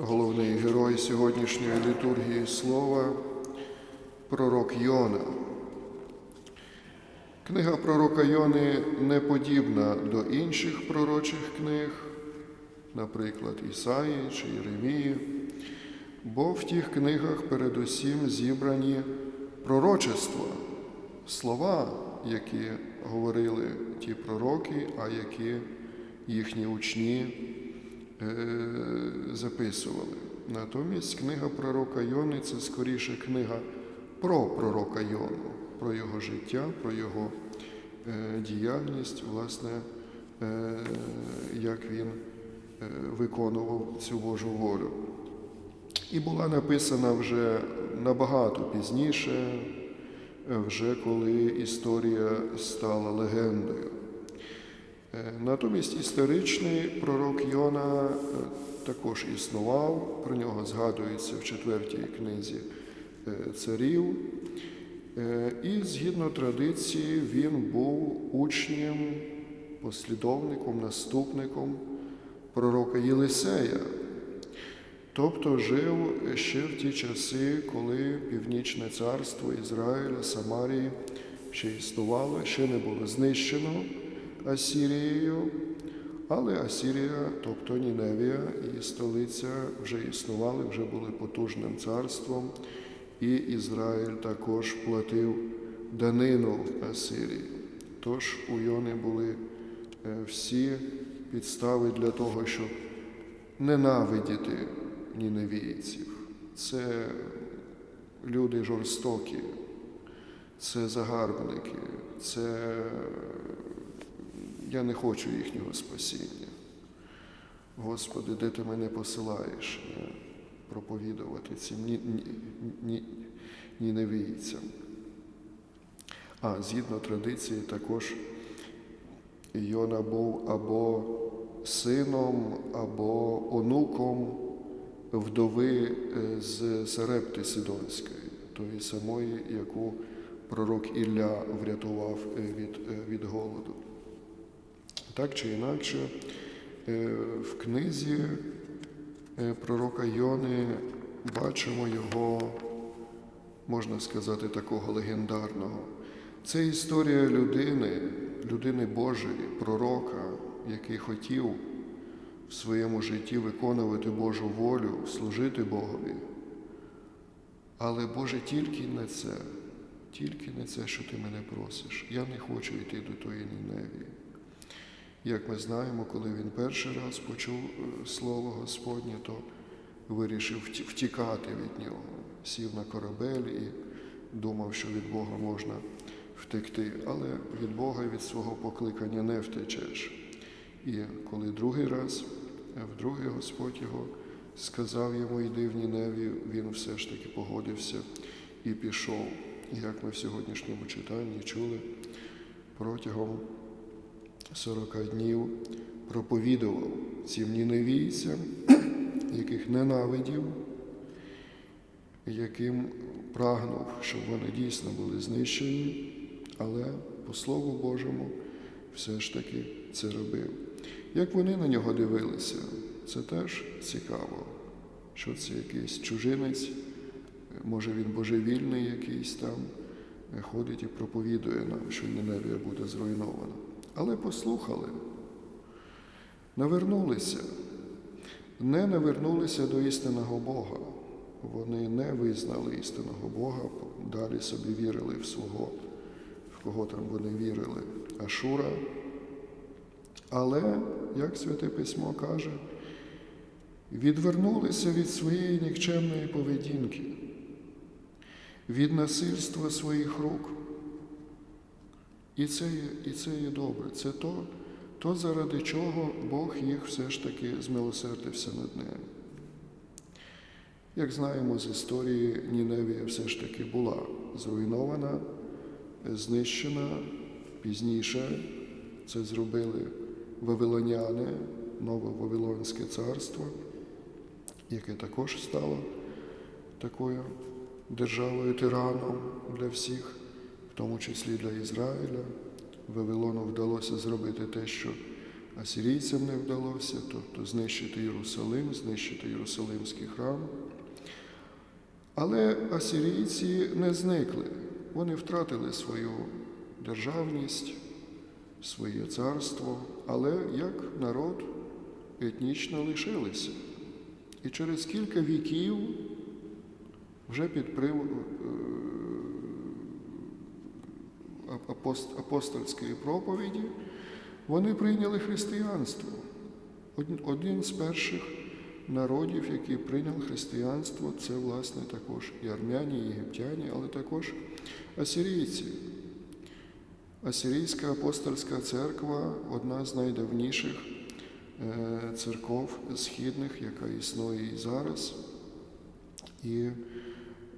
головний герой сьогоднішньої літургії слова, пророк Йона. Книга пророка Йони не подібна до інших пророчих книг, наприклад, Ісаї чи Єремії, бо в тих книгах передусім зібрані пророчества, слова, які говорили ті пророки, а які їхні учні записували. Натомість книга пророка Йони це скоріше книга про пророка Йону, про його життя, про його е, діяльність, власне, е, як він е, виконував цю Божу волю. І була написана вже набагато пізніше, е, вже коли історія стала легендою. Е, Натомість історичний пророк Йона е, також існував, про нього згадується в четвертій книзі е, царів. І згідно традиції він був учнем, послідовником, наступником пророка Єлисея. Тобто жив ще в ті часи, коли Північне царство Ізраїля, Самарії ще існувало, ще не було знищено Асірією, але Асірія, тобто Ніневія, і столиця вже існували, вже були потужним царством, і Ізраїль також платив данину Асирії. Тож у Йони були е, всі підстави для того, щоб ненавидіти ніневійців. Це люди жорстокі, це загарбники, це я не хочу їхнього спасіння. Господи, де ти мене посилаєш проповідувати цим ні, ніневійцям? А згідно традиції, також Йона був або сином, або онуком вдови е, з Сарепти Сидонської, тої самої, яку пророк Ілля врятував е, від, е, від голоду. Так чи інакше, е, в книзі е, пророка Йони бачимо його, можна сказати, такого легендарного. Це історія людини, людини Божої, пророка, який хотів в своєму житті виконувати Божу волю, служити Богові. Але Боже, тільки не це, тільки не це, що ти мене просиш. Я не хочу йти до тої Ніневії. Як ми знаємо, коли він перший раз почув е, слово Господнє, то вирішив втікати від нього, сів на корабель і думав, що від Бога можна втекти. Але від Бога і від свого покликання не втечеш. І коли другий раз, е, вдруге Господь його сказав йому, йди в Ніневію, він все ж таки погодився і пішов. Як ми в сьогоднішньому читанні чули, протягом 40 днів проповідував цим ніневійцям, яких ненавидів, яким прагнув, щоб вони дійсно були знищені, але по Слову Божому все ж таки це робив. Як вони на нього дивилися, це теж цікаво, що це якийсь чужинець, може він божевільний якийсь там, ходить і проповідує нам, що Ніневія буде зруйнована. Але послухали, навернулися, не навернулися до істинного Бога. Вони не визнали істинного Бога, далі собі вірили в свого, в кого там вони вірили, Ашура. Але, як Святе Письмо каже, відвернулися від своєї нікчемної поведінки, від насильства своїх рук. І це є, і це є добре. Це то, то, заради чого Бог їх все ж таки змилосердився над ними. Як знаємо з історії, Ніневія все ж таки була зруйнована, знищена пізніше. Це зробили вавилоняни, нове Вавилонське царство, яке також стало такою державою тираном для всіх, в тому числі для Ізраїля. Вавилону вдалося зробити те, що асирійцям не вдалося, тобто знищити Єрусалим, знищити Єрусалимський храм. Але асирійці не зникли, вони втратили свою державність, своє царство, але як народ етнічно лишилися. І через кілька віків вже під апостольської проповіді вони прийняли християнство. Один- з перших народів, який прийняв християнство, це власне також і армяні, і єгиптяні, але також асирійці. Асирійська апостольська церква одна з найдавніших е, церков східних, яка існує і зараз. І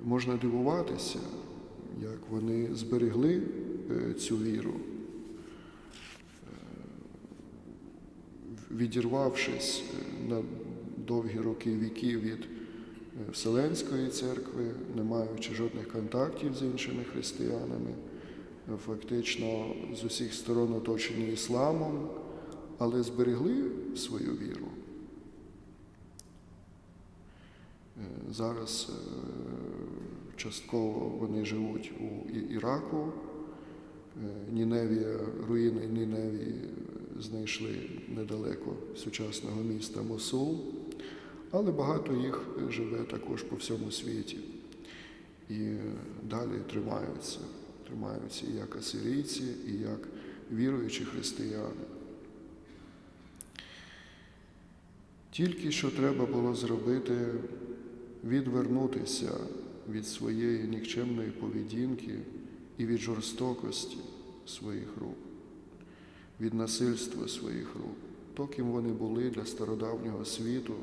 можна дивуватися, як вони зберегли цю віру, Е, відірвавшись е, на довгі роки віки від е, Вселенської церкви, не маючи жодних контактів з іншими християнами, е, фактично з усіх сторон оточені ісламом, але зберегли свою віру. Е, Зараз е, частково вони живуть у Іраку. Е, Ніневія, руїни Ніневії знайшли недалеко сучасного міста Мосул, але багато їх живе також по всьому світі. І далі тримаються, тримаються і як асирійці, і як віруючі християни. Тільки що треба було зробити відвернутися від своєї нікчемної поведінки і від жорстокості своїх рук, від насильства своїх рук. То, ким вони були для стародавнього світу,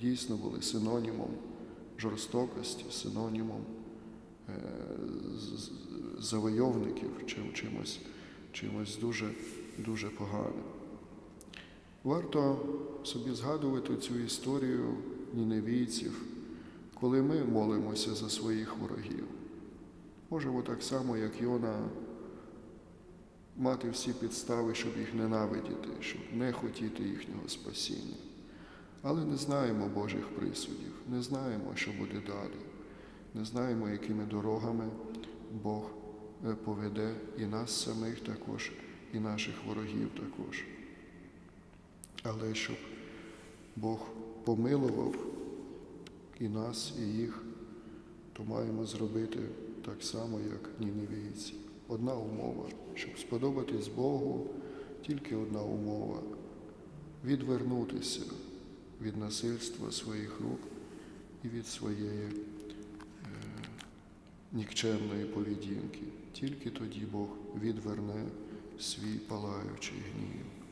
дійсно були синонімом жорстокості, синонімом е, завойовників, чим, чимось, чимось дуже, дуже поганим. Варто собі згадувати цю історію ніневійців, коли ми молимося за своїх ворогів. Можемо так само, як Йона, мати всі підстави, щоб їх ненавидіти, щоб не хотіти їхнього спасіння. Але не знаємо Божих присудів, не знаємо, що буде далі, не знаємо, якими дорогами Бог е, поведе і нас самих також, і наших ворогів також. Але щоб Бог помилував і нас, і їх, то маємо зробити так само, як ніневійці. Одна умова, щоб сподобатись Богу, тільки одна умова відвернутися від насильства своїх рук і від своєї е, нікчемної поведінки. Тільки тоді Бог відверне свій палаючий гнів.